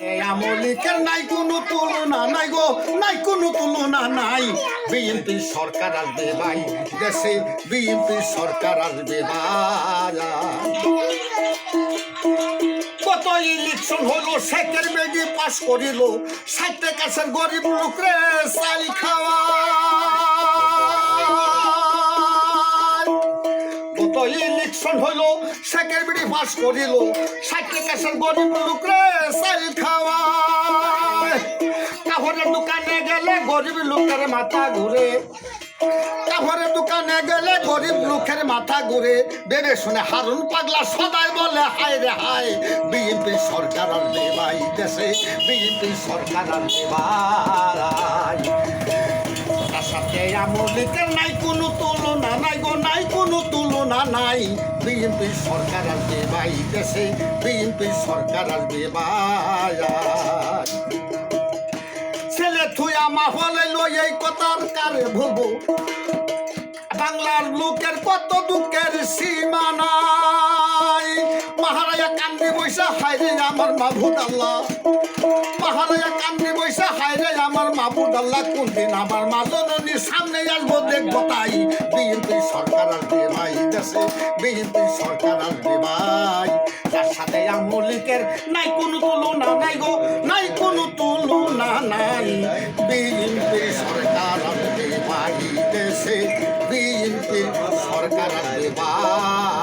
আমলিকের নাই কোনো তুলনা নাই গো, নাই কোনো তুলনা নাই। বিএনপি সরকার আসবে ভাই, দেশে বিএনপি সরকার আসবে কত ইলেকশন হলো, শেখের বেগে পাশ করিল ষাটটা কাছের গরিব লোকরে চাল খাওয়া। ইলেকশন হইল? শেখের বিড়ি পাস করিল। ষাটটা কাছের গরিব লোকরে চাল খাওয়া কাপড়ের দোকানে গেলে গরিব লোকের মাথা ঘুরে। কাপড়ের দোকানে গেলে গরিব লোকের মাথা ঘুরে। বেবে শুনে হারুন পাগলা সদাই বলে, হায় রে হায়, বিএনপি সরকার আসবে ভাই দেশে, বিএনপি সরকার আসবে ভাই তার সাথে আমলিকের নাই কোনো তুলনা, নাই গো, নাই কোনো তুলনা। নাই বিএনপি সরকার ভাই দেশে, বিএনপি সরকার আসবে ভাই ছেলে থুই আমা হলে লই এই কথার কারে ভুলবো? বাংলার লোকের কত দুঃখের সীমা নাই। মহারাজা কান্দি বৈশা হাইরে আমার মাহবুদ আল্লাহ। মহারাজা কান্দি বৈশা হাইরে আমার মাহবুদ আল্লাহ। কোন দিন আমার মাজননির সামনে আসব, দেখব তাই বিএনপি আছে। বিএনপি সরকার আসবে ভাই। তার সাথে আমলিকের নাই কোনো তুলনা নাই গো, নাই কোনো তুলনা নাই। বিএনপি সরকার আসবে ভাই দেশে। বিএনপি সরকার আসবে ভাই।